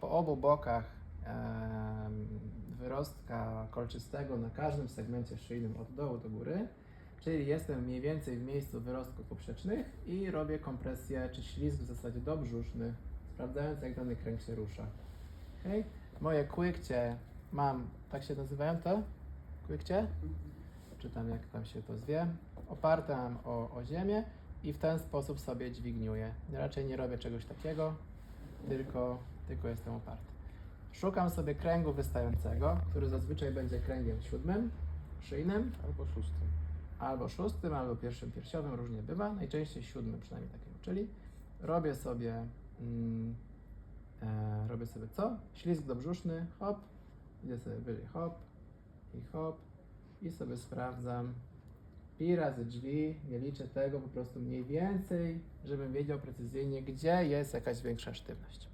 Po obu bokach wyrostka kolczystego na każdym segmencie szyjnym od dołu do góry, czyli jestem mniej więcej w miejscu wyrostków poprzecznych i robię kompresję czy ślizg w zasadzie dobrzuszny, sprawdzając jak dany kręg się rusza. Okay? Moje kłykcie mam, tak się nazywają te? Kłykcie? Czy tam jak tam się to zwie? Oparte mam o, o ziemię i w ten sposób sobie dźwigniuję. Raczej nie robię czegoś takiego, tylko, tylko jestem oparty. Szukam sobie kręgu wystającego, który zazwyczaj będzie kręgiem siódmym, szyjnym, Albo szóstym. albo szóstym, albo pierwszym piersiowym, różnie bywa, najczęściej siódmym przynajmniej takim, czyli robię sobie, mm, e, robię sobie co? Ślizg dobrzuszny, hop, idę sobie wyżej, hop i hop i sobie sprawdzam pi razy drzwi, nie liczę tego, po prostu mniej więcej, żebym wiedział precyzyjnie, gdzie jest jakaś większa sztywność.